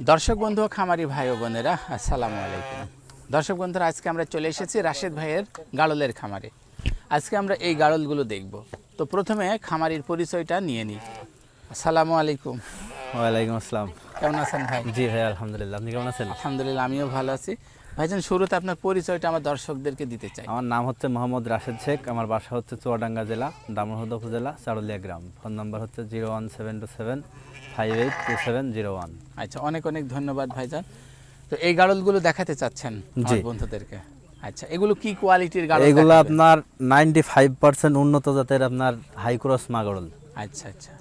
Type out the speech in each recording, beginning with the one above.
দর্শক বন্ধু খামারি ভাই ও বোনেরা আসসালামু আলাইকুম। দর্শক বন্ধুরা আজকে আমরা চলে এসেছি রাশেদ ভাইয়ের গাড়লের খামারে। আজকে আমরা এই গাড়লগুলো দেখব। তো প্রথমে খামারির পরিচয়টা নিয়ে নিই। আসসালামু আলাইকুম। ওয়ালাইকুম আসসালাম। কেমন আছেন ভাই? জি ভাই আলহামদুলিল্লাহ। আপনি কেমন আছেন? আলহামদুলিল্লাহ আমিও ভালো আছি। ভাইজান শুরুতে আপনার পরিচয়টা আমার দর্শকদেরকে দিতে চাই। আমার নাম হচ্ছে মোহাম্মদ রাশেদ শেখ আমার বাসা হচ্ছে চুয়াডাঙ্গা জেলা দামোহদ উপজেলা চারুলিয়া গ্রাম। ফোন নাম্বার হচ্ছে zero one seven two seven five eight two seven zero one. আচ্ছা অনেক অনেক ধন্যবাদ ভাইজান। তো এই গাড়লগুলো দেখাতে চাচ্ছেন জি। বন্ধুদেরকে। আচ্ছা এগুলো কি কোয়ালিটির গাড়ল এগুলো আপনার নাইনটি ফাইভ পার্সেন্ট উন্নত জাতের আপনার হাই ক্রস মাগরল। আচ্ছা আচ্ছা।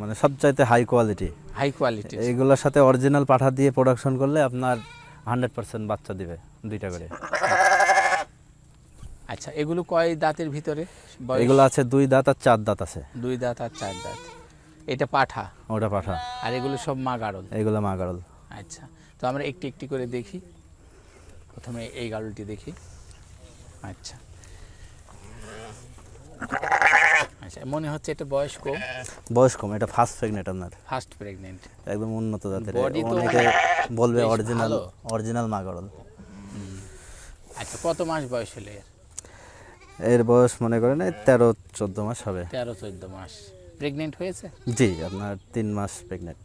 মানে সবচাইতে হাই কোয়ালিটি হাই কোয়ালিটি এইগুলোর সাথে অরিজিনাল পাঠা দিয়ে প্রোডাকশন করলে আপনার হান্ড্রেড পার্সেন্ট বাচ্চা দিবে দুইটা করে। আচ্ছা এগুলো কয় দাঁতের ভিতরে? এগুলো আছে দুই দাঁত আর চার দাঁত আছে। দুই দাঁত আর চার দাঁত। এটা পাঠা? ওটা পাঠা। আর এগুলো সব মা গাড়ল এগুলো মা গাড়ল আচ্ছা তো আমরা একটি একটি করে দেখি। প্রথমে এই গাড়লটি দেখি। আচ্ছা। আচ্ছা মনে হচ্ছে এটা বয়স কম বয়স কম এটা ফার্স্ট প্রেগনেন্ট আপনার। ফার্স্ট প্রেগনেন্ট একদম উন্নত জাতের। অনেকে বলবে অরিজিনাল অরিজিনাল মাগরল। আচ্ছা কত মাস বয়স হলে এর? এর বয়স মনে করেন এই তেরো চোদ্দ মাস হবে। তেরো চোদ্দ মাস। প্রেগনেন্ট হয়েছে? জি আপনার তিন মাস প্রেগনেন্ট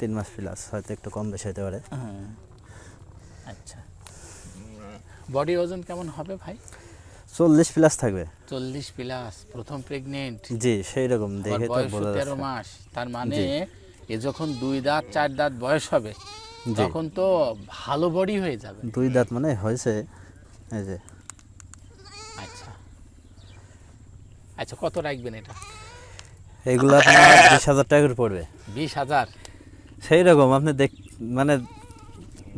তিন মাস প্লাস হয়তো একটু কম বেশি হতে পারে। আচ্ছা। বডি ওজন কেমন হবে ভাই? চল্লিশ প্লাস থাকবে। চল্লিশ প্লাস প্রথম প্রেগনেন্ট জি সেই রকম দেখে তো তেরো মাস তার মানে এ যখন দুই দাঁত চার দাঁত বয়স হবে। তখন তো ভালো বডি হয়ে যাবে। দুই দাঁত মানে হয়েছে এই যে। আচ্ছা। আচ্ছা কত রাখবেন এটা? এগুলো আপনার বিশ হাজার টাকা করে পড়বে। বিশ হাজার? সেই রকম আপনি দেখ মানে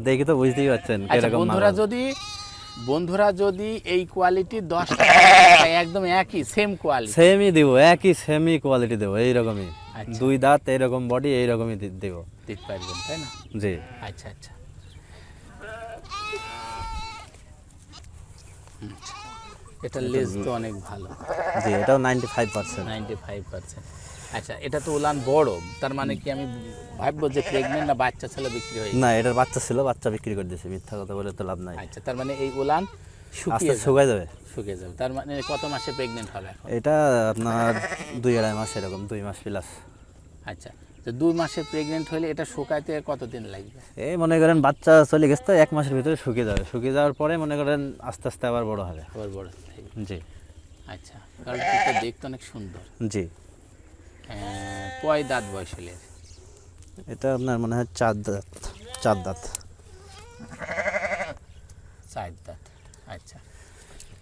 দেখে তো বুঝতেই পারছেন আচ্ছা বন্ধুরা যদি বন্ধুরা যদি এই কোয়ালিটির দশটা একদম একই সেম কোয়ালিটি সেমই দেবো একই সেমই কোয়ালিটি দেবো এইরকমই। আচ্ছা। দুই দাঁত এইরকম বডি এইরকমই দেবো। দিতে পারবেন তাই না? জি। আচ্ছা আচ্ছা। আচ্ছা। এটা লেজ তো অনেক ভালো। জি এটাও ninety five percent ninety five percent আচ্ছা এটা তো উলান বড় তার মানে কি আমি ভাববো যে প্রেগনেন্ট না বাচ্চা ছেলে বিক্রি হয়ে না এটার বাচ্চা ছিল বাচ্চা বিক্রি করে দিয়েছে মিথ্যা কথা বলে তো লাভ নাই। আচ্ছা তার মানে এই উলান শুকিয়ে আস্তে যাবে। শুকিয়ে যাবে। তার মানে কত মাসে প্রেগনেন্ট হবে এটা আপনার দুই আড়াই মাস এরকম দুই মাস প্লাস আচ্ছা তো দুই মাসে প্রেগনেন্ট হলে এটা শুকাইতে কতদিন লাগবে? এই মনে করেন বাচ্চা চলে গেছে তো এক মাসের ভিতরে শুকিয়ে যাবে। শুকিয়ে যাওয়ার পরে মনে করেন আস্তে আস্তে আবার বড় হবে। আবার বড় জি। আচ্ছা কারণ দেখতে অনেক সুন্দর। জি। কয় দাঁত বয়স হলে? এটা আপনার মনে হয় চার দাঁত চার দাঁত। চার দাঁত আচ্ছা।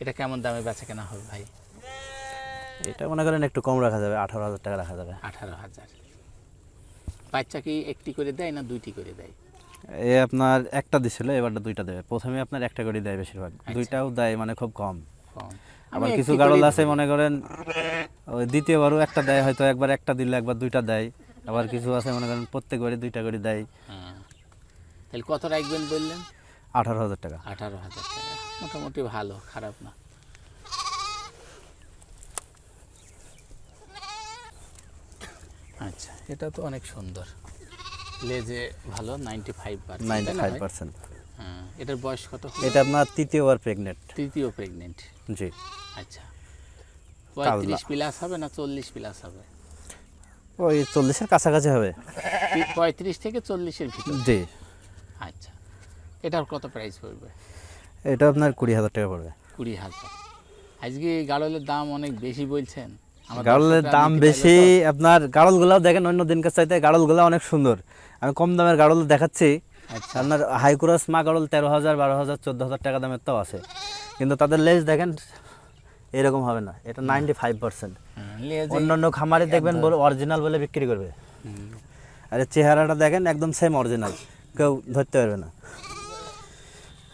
এটা কেমন দামে বেচা কেনা হবে ভাই? এটা মনে করেন একটু কম রাখা যাবে আঠারো হাজার টাকা রাখা যাবে। আঠারো হাজার। বাচ্চা কি একটি করে দেয় না দুইটি করে দেয়? এ আপনার একটা দিছিল এবারটা দুইটা দেবে। প্রথমে আপনার একটা করে দেয় বেশিরভাগ। দুইটাও দেয় মানে খুব কম। কম। আবার কিছু গাড়ল আছে মনে করেন ওই দ্বিতীয়বারও একটা দেয় হয়তো একবার একটা দিলে একবার দুইটা দেয় আবার কিছু আছে মনে করেন প্রত্যেকবারই দুইটা করে দেয়। হ্যাঁ। তাহলে কত রাখবেন বললেন? আঠারো হাজার টাকা। আঠারো হাজার টাকা। মোটামুটি ভালো খারাপ না। আচ্ছা এটা তো অনেক সুন্দর। লেজে ভালো ninety five ninety five percent হ্যাঁ এটার বয়স কত এটা আপনার তৃতীয়বার প্রেগনেন্ট তৃতীয় প্রেগনেন্ট জি। আচ্ছা পঁয়ত্রিশ প্লাস হবে না চল্লিশ প্লাস হবে? ওই চল্লিশের কাছাকাছি হবে। পঁয়ত্রিশ থেকে চল্লিশের ভিতর? জি। আচ্ছা। এটার কত প্রাইস পড়বে? এটা আপনার কুড়ি হাজার টাকা পড়বে। কুড়ি হাজার। আজকে গাড়লের দাম অনেক বেশি বলছেন। গাড়লের দাম বেশি আপনার গাড়লগুলাও দেখেন অন্য দিনকার চাইতে গাড়লগুলো অনেক সুন্দর। আমি কম দামের গাড়ল দেখাচ্ছি। আচ্ছা। আপনার হাই ক্রস মা গাড়ল তেরো হাজার বারো হাজার চোদ্দ হাজার টাকা দামের তো আছে। কিন্তু তাদের লেজ দেখেন এরকম হবে না। এটা নাইনটি ফাইভ পার্সেন্ট হ্যাঁ, লেজে- অন্য অন্য খামারে দেখবেন বলে অরিজিনাল বলে বিক্রি করবে। আর চেহারাটা দেখেন একদম সেম অরিজিনাল কেউ ধরতে পারবে না।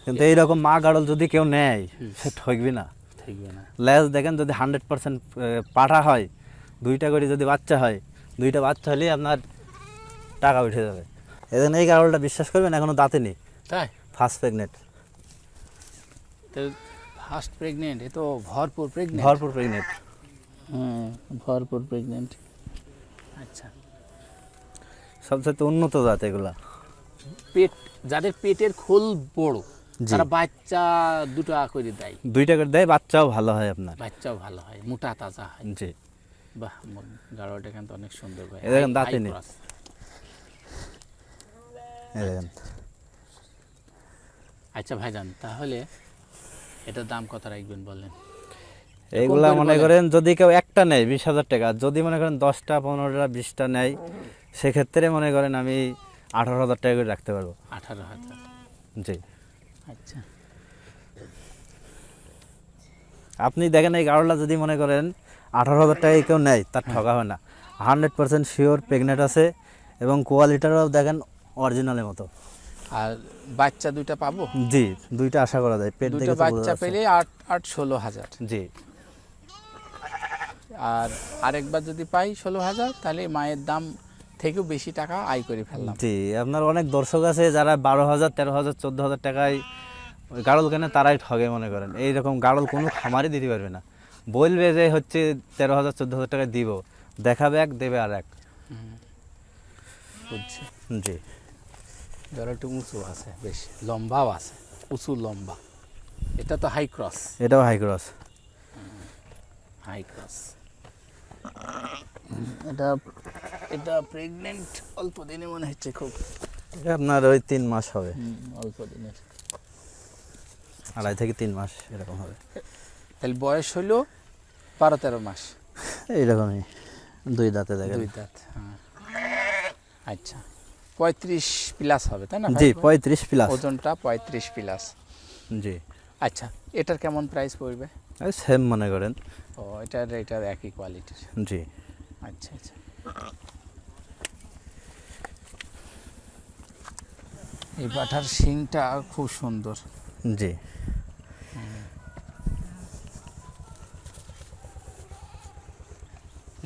কিন্তু এইরকম মা গাড়ল যদি কেউ নেয় সে ঠকবি না। লেজ দেখেন যদি হান্ড্রেড পার্সেন্ট পাঠা হয় দুইটা করে যদি বাচ্চা হয় দুইটা বাচ্চা হলেই আপনার টাকা উঠে যাবে। এদিন এই গাড়লটা বিশ্বাস করবেন এখনও দাঁতে নেই। তাই? ফার্স্ট প্রেগনেন্ট ফার্স্ট প্রেগনেন্ট এ তো ভরপুর প্রেগনেন্ট ভরপুর প্রেগনেন্ট হুম ভরপুর প্রেগনেন্ট আচ্ছা। সবচেয়ে উন্নত জাত এগুলা। পেট যাদের পেটের খোল বড়। তারা বাচ্চা দুটো করে দেয়। দুইটা করে দেয় বাচ্চাও ভালো হয় আপনার। বাচ্চাও ভালো হয় মোটা তাজা হয়। জি। বাহ গাড়োয়াটা কিন্তু অনেক সুন্দর ভাই। দেখেন দাঁতে নেই। দেখেন। আচ্ছা ভাইজান তাহলে এটার দাম কত রাখবেন বলেন? এইগুলা মনে করেন যদি কেউ একটা নেয় বিশ হাজার টাকা যদি মনে করেন দশটা পনেরোটা বিশটা নেয় সেক্ষেত্রে মনে করেন আমি আঠারো হাজার টাকা করে রাখতে পারব। আঠারো হাজার। জি। আচ্ছা। আপনি দেখেন এই গাড়োটা যদি মনে করেন আঠারো হাজার টাকায় কেউ নেয় তার ঠকা হয় না। হান্ড্রেড পার্সেন্ট শিওর প্রেগনেন্ট আছে এবং কোয়ালিটারও দেখেন অরিজিনালের মতো। আর বাচ্চা দুইটা পাবো? জি দুইটা আশা করা যায় পেট দুটো বোঝা বাচ্চা পেলে আট আট ষোলো হাজার। জি। আর আরেকবার যদি পাই ষোলো হাজার তাহলে মায়ের দাম থেকেও বেশি টাকা আয় করে ফেললাম। জি আপনার অনেক দর্শক আছে যারা বারো হাজার তেরো হাজার চোদ্দ হাজার টাকায় গাড়ল কেনে তারাই ঠগে মনে করেন। এইরকম গাড়ল কোনো খামারই দিতে পারবে না। বলবে যে হচ্ছে তেরো হাজার চোদ্দ হাজার টাকায় দিব। দেখাবে এক দেবে আর এক। জি। ধরো একটু উঁচু আছে বেশ লম্বাও আছে উঁচু লম্বা। এটা তো হাই ক্রস এটাও হাই ক্রস হাই ক্রস এটা এটা প্রেগনেন্ট অল্প দিনে মনে হচ্ছে খুব। এটা আপনার ওই তিন মাস হবে। অল্প দিনের আড়াই থেকে তিন মাস এরকম হবে। তাহলে বয়স হলো বারো তেরো মাস। এইরকমই। দুই দাঁতে দেখেন। দুই দাঁত হ্যাঁ। আচ্ছা। পঁয়ত্রিশ প্লাস হবে তাই না জি পঁয়ত্রিশ প্লাস ওজনটা পঁয়ত্রিশ প্লাস জি। আচ্ছা এটার কেমন প্রাইস পড়বে? সেম মনে করেন। ও এটার এটার একই কোয়ালিটির জি। আচ্ছা আচ্ছা। এই পাঠার শিংটা খুব সুন্দর। জি।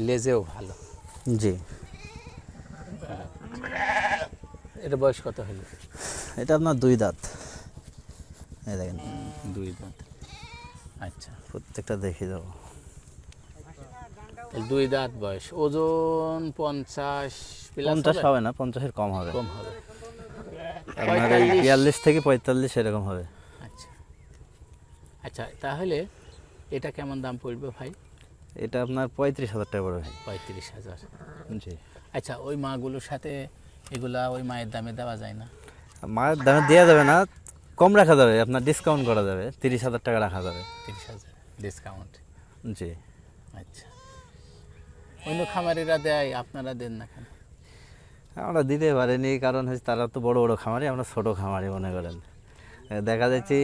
লেজেও ভালো। জি। এটা বয়স কত হলো এটা আপনার দুই দাঁত। এই দেখেন। দুই দাঁত। আচ্ছা। প্রত্যেকটা দেখে দেবো। দুই দাঁত বয়স। ওজন পঞ্চাশ পঞ্চাশ হবে? হবে না পঞ্চাশের কম হবে। কম হবে। আপনার এই বিয়াল্লিশ থেকে পঁয়তাল্লিশ এরকম হবে। আচ্ছা। আচ্ছা তাহলে এটা কেমন দাম পড়বে ভাই? এটা আপনার পঁয়ত্রিশ হাজার টাকা পড়বে পঁয়ত্রিশ হাজার। জি। আচ্ছা ওই মাগুলোর সাথে এগুলা ওই মায়ের দামে দেওয়া যায় না। মায়ের দামে দেওয়া যাবে না কম রাখা যাবে আপনার ডিসকাউন্ট করা যাবে তিরিশ হাজার টাকা রাখা যাবে। তিরিশ হাজার ডিসকাউন্ট জি। আচ্ছা। অন্য খামারিরা দেয় আপনারা দেন না কেন? আমরা দিতে পারিনি কারণ হচ্ছে তারা তো বড় বড় খামারি আমরা ছোট খামারি মনে করেন। দেখা যাচ্ছে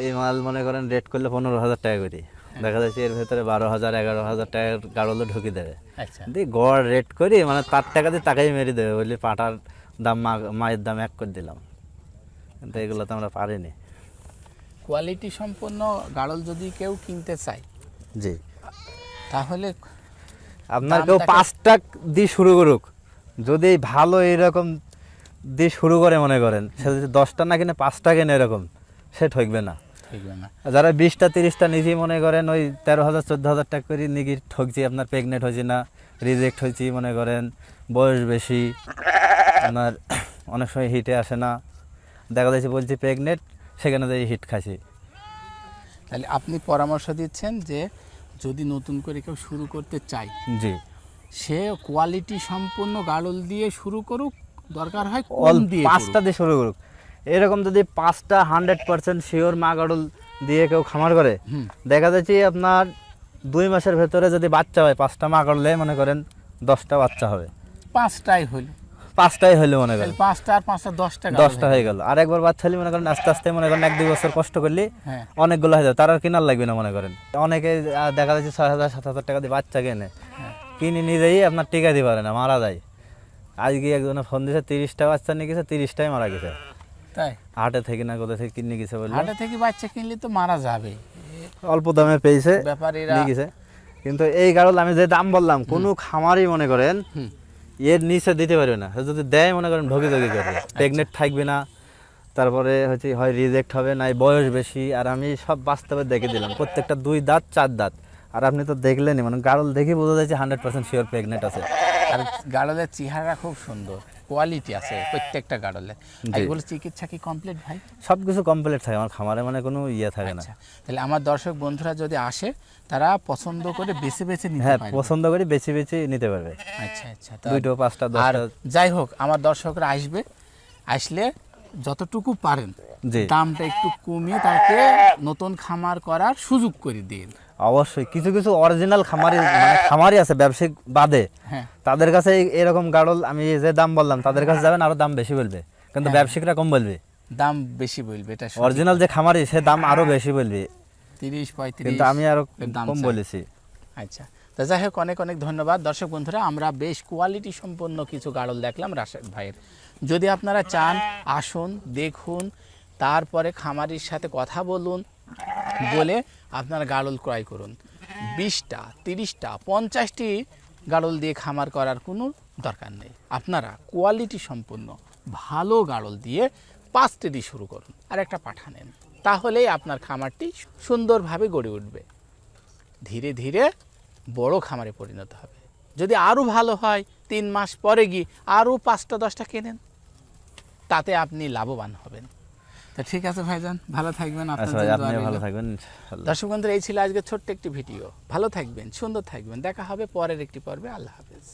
এই মাল মনে করেন রেট করলে পনেরো হাজার টাকা করি। দেখা যাচ্ছে এর ভেতরে বারো হাজার এগারো হাজার টাকার গাড়লো ঢুকে দেবে। আচ্ছা। দিয়ে গড় রেট করি মানে তার টাকা দিয়ে তাকাই মেরে দেবে বলি পাটার দাম মা- মায়ের দাম এক করে দিলাম। কিন্তু এগুলো তো আমরা পারিনি। কোয়ালিটি সম্পন্ন গাড়ল যদি কেউ কিনতে চায় জি। তাহলে আপনার কেউ পাঁচটা দিয়ে শুরু করুক। যদি ভালো এরকম দিয়ে শুরু করে মনে করেন সে যদি দশটা না কিনে পাঁচটা কেনে এরকম সে ঠকবে না। না। যারা বিশটা তিরিশটা নিজে মনে করেন ওই তেরো হাজার চোদ্দ হাজার টাকা করে নিয়ে গিয়ে ঠকছি আপনার প্রেগনেন্ট হয়েছি না রিজেক্ট হয়েছি মনে করেন বয়স বেশি আপনার অনেক সময় হিটে আসে না। দেখা যাচ্ছে বলছি প্রেগনেন্ট সেখানে যাই হিট খাইছি। তাহলে আপনি পরামর্শ দিচ্ছেন যে যদি নতুন করে কেউ শুরু করতে চায় জি। সে কোয়ালিটি সম্পন্ন গাড়ল দিয়ে শুরু করুক দরকার হয় কম দিয়ে পাঁচটা দিয়ে শুরু করুক। এরকম যদি পাঁচটা হান্ড্রেড পার্সেন্ট শিওর মা গাড়ল দিয়ে কেউ খামার করে দেখা যাচ্ছে আপনার দুই মাসের ভেতরে যদি বাচ্চা হয় পাঁচটা মা করলে মনে করেন দশটা বাচ্চা হবে। পাঁচটাই হলো পাঁচটাই হইলে মনে করেন। পাঁচটা আর পাঁচটা দশটা দশটা হয়ে গেল। আর একবার বাচ্চা হলে মনে করেন আস্তে আস্তে মনে করেন এক দুই বছর কষ্ট করলে হ্যাঁ। অনেকগুলো হয়ে যাবে। তার আর কেনার লাগবে না মনে করেন। অনেকে দেখা যাচ্ছে ছয় হাজার সাত হাজার টাকা দিয়ে বাচ্চা কেনে। হ্যাঁ। কিনে নিজেই আপনার টিকা দিতে পারে না মারা যায়। আজকে একজনে ফোন দিয়েছে তিরিশটা বাচ্চা নিয়ে গেছে তিরিশটাই মারা গেছে। তাই? হাটে থেকে না কোথা থেকে কিনে গেছে বলল? হাটে থেকে বাচ্চা কিনলে তো মারা যাবে। অল্প দামে পেয়েছে ব্যাপারীরা গেছে। কিন্তু এই গাড়ল আমি যে দাম বললাম কোনো খামারই মনে করেন এর নিচে দিতে পারবে না। যদি দেয় মনে করেন ঢোকে ঢোকে করবে প্রেগনেন্ট থাকবে না। তারপরে হচ্ছে হয় রিজেক্ট হবে না বয়স বেশি। আর আমি সব বাস্তবে দেখে দিলাম প্রত্যেকটা দুই দাঁত চার দাঁত। আর আপনি তো দেখলেনই মানে গাড়ল দেখে বোঝা যাচ্ছে হান্ড্রেড পার্সেন্ট শিওর প্রেগনেন্ট আছে। আর গাড়লের চেহারা খুব সুন্দর। কোয়ালিটি আছে প্রত্যেকটা গাড়লে। এগুলো চিকিৎসা কি কমপ্লিট ভাই? সব কিছু কমপ্লিট থাকে আমার খামারে মানে কোনো ইয়ে থাকে না। আচ্ছা তাহলে আমার দর্শক বন্ধুরা যদি আসে তারা পছন্দ করে বেছে বেছে নিতে হ্যাঁ পারবে। পছন্দ করি বেশি বেশি নিতে পারবে। আচ্ছা আচ্ছা তা- দুইটো পাঁচটা আর যাই হোক আমার দর্শকরা আসবে আসলে যতটুকু পারেন দামটা একটু কমিয়ে তাকে নতুন খামার করার সুযোগ করে দিন। অবশ্যই। কিছু কিছু অরিজিনাল খামারি মানে খামারি আছে ব্যবসায়িক বাদে। হ্যাঁ। তাদের কাছে এরকম গাড়ল আমি যে দাম বললাম তাদের কাছে যাবেন আরও দাম বেশি বলবে। কিন্তু হ্যাঁ। ব্যবসায়িকরা কম বলবে। দাম বেশি বলবে এটা অরিজিনাল যে খামারি সে দাম আরও বেশি বলবে। তিরিশ পঁয়ত্রিশ কিন্তু আমি আরও কম বলেছি। আচ্ছা। তা যাই হোক অনেক অনেক ধন্যবাদ। দর্শক বন্ধুরা আমরা বেশ কোয়ালিটি সম্পন্ন কিছু গাড়ল দেখলাম রাশেদ ভাইয়ের। যদি আপনারা চান আসুন দেখুন তারপরে খামারির সাথে কথা বলুন বলে আপনার গাড়ল ক্রয় করুন। বিশটা, তিরিশটা, পঞ্চাশটি গাড়ল দিয়ে খামার করার কোনো দরকার নেই। আপনারা কোয়ালিটি সম্পন্ন ভালো গাড়ল দিয়ে পাঁচটি দিয়ে শুরু করুন আর একটা পাঠা নেন। তাহলেই আপনার খামারটি সুন্দরভাবে গড়ে উঠবে। ধীরে ধীরে বড় খামারে পরিণত হবে। যদি আরও ভালো হয়, তিন মাস পরে গিয়ে আরও পাঁচটা, দশটা কেনেন। তাতে আপনি লাভবান হবেন। তো ঠিক আছে ভাইজান ভালো থাকবেন আপনার আচ্ছা আপনি ভালো থাকবেন ইনশাআল্লাহ। দর্শক বন্ধুরা এই ছিল আজকে ছোট্ট একটি ভিডিও। ভালো থাকবেন সুন্দর থাকবেন। দেখা হবে পরের একটি পর্বে। আল্লাহ হাফেজ।